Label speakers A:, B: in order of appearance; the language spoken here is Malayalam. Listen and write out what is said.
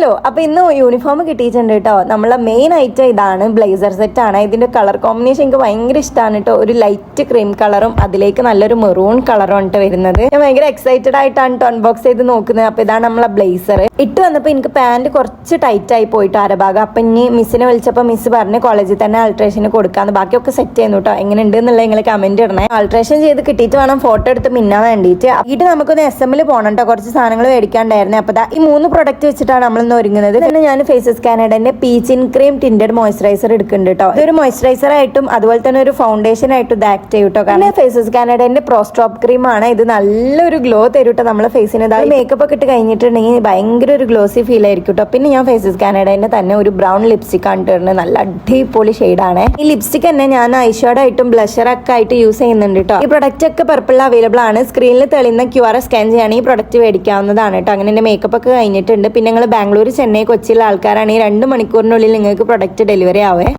A: ഹലോ അപ്പൊ ഇന്ന് യൂണിഫോം കിട്ടിയിട്ടുണ്ട് കേട്ടോ നമ്മളെ മെയിൻ ഐറ്റം ഇതാണ് ബ്ലേസർ സെറ്റ് ആണ്. ഇതിന്റെ കളർ കോമ്പിനേഷൻ എനിക്ക് ഭയങ്കര ഇഷ്ടമാണ് കേട്ടോ ഒരു ലൈറ്റ് ക്രീം കളറും അതിലേക്ക് നല്ലൊരു മെറൂൺ കളറും ആണ് വരുന്നത്. ഞാൻ ഭയങ്കര എക്സൈറ്റഡ് ആയിട്ടാണ് കേട്ടോ അൺബോക്സ് ചെയ്ത് നോക്കുന്നത്. അപ്പൊ ഇതാണ് നമ്മളെ ബ്ലേസർ ഇട്ട് വന്നപ്പോ എനിക്ക് പാന്റ് കുറച്ച് ടൈറ്റ് ആയി പോയിട്ട് അരഭാഗം. അപ്പൊ ഇനി മിസ്സിനെ വിളിച്ചപ്പോ മിസ് പറഞ്ഞ് കോളേജിൽ തന്നെ ആൾട്രേഷന് കൊടുക്കാന്ന്. ബാക്കിയൊക്കെ സെറ്റ് ചെയ്യുന്നു കേട്ടോ എങ്ങനെ ഉണ്ട് എന്നുള്ള നിങ്ങൾ കമന്റ് ഇടണേ. ആൾട്രേഷൻ ചെയ്ത് കിട്ടിയിട്ട് വേണം ഫോട്ടോ എടുത്ത് മിന്നാൻ വേണ്ടിയിട്ട്. വീട്ടിൽ നമുക്കൊന്ന് എസ് എമ്മിൽ പോകണം കേട്ടോ കുറച്ച് സാധനങ്ങൾ മേടിക്കാണ്ടായിരുന്നു. അപ്പൊ ദാ ഈ മൂന്ന് പ്രൊഡക്റ്റ് വെച്ചിട്ടാണ് നമ്മൾ ഇന്ന് ഒരുങ്ങുന്നത്. പിന്നെ ഞാൻ ഫേസസ് കാനഡന്റെ പീച്ചിൻ ക്രീം ടിൻഡഡ് മോയ്സ്ചറൈസർ എടുക്കുന്നുണ്ട് കേട്ടോ ഇതൊരു മോയ്സ്ചറൈസർ ആയിട്ടും അതുപോലെ തന്നെ ഒരു ഫൗണ്ടേഷൻ ആയിട്ടും ഇത് ആക്ട് ചെയ്യും കേട്ടോ കാരണം ഫേസസ് കാനഡന്റെ പ്രോസ്ട്രോപ്പ് ക്രീം ആണ്. ഇത് നല്ലൊരു ഗ്ലോ തരും കേട്ടോ നമ്മളെ ഫേസിന് മേക്കപ്പ് ഒക്കെ ഇട്ട് കഴിഞ്ഞിട്ടുണ്ടെങ്കിൽ ഭയങ്കര ഒരു ഗ്ലോസി ഫീൽ ആയിരിക്കും കേട്ടോ പിന്നെ ഞാൻ ഫേസസ് കാനഡന്റെ തന്നെ ഒരു ബ്രൗൺ ലിപ്സ്റ്റിക് ആണ് ഇട്ടിരുന്നത്. നല്ല അടിപൊളി ഷെയ്ഡാണ് ഈ ലിപ്സ്റ്റിക് തന്നെ ഞാൻ ഐഷോഡ് ആയിട്ടും ബ്ലഷർ ഒക്കെ ആയിട്ട് യൂസ് ചെയ്യുന്നുണ്ട് കേട്ടോ ഈ പ്രൊഡക്റ്റ് ഒക്കെ പർപ്പിൾ അവൈലബിൾ ആണ്. സ്ക്രീനിൽ തെളിയുന്ന ക്യു ആർ സ്കാൻ ചെയ്യുകയാണെങ്കിൽ ഈ പ്രൊഡക്റ്റ് മേടിക്കാവുന്നതാണ് കേട്ടോ അങ്ങനെ എന്റെ മേക്കപ്പ് ഒക്കെ കഴിഞ്ഞിട്ടുണ്ട്. പിന്നെ നിങ്ങൾ ബാംഗ്ലൂർ ചെന്നൈ കൊച്ചിയിലെ ആൾക്കാരാണെങ്കിൽ രണ്ട് മണിക്കൂറിനുള്ളിൽ നിങ്ങൾക്ക് പ്രൊഡക്റ്റ് ഡെലിവറി ആവേ.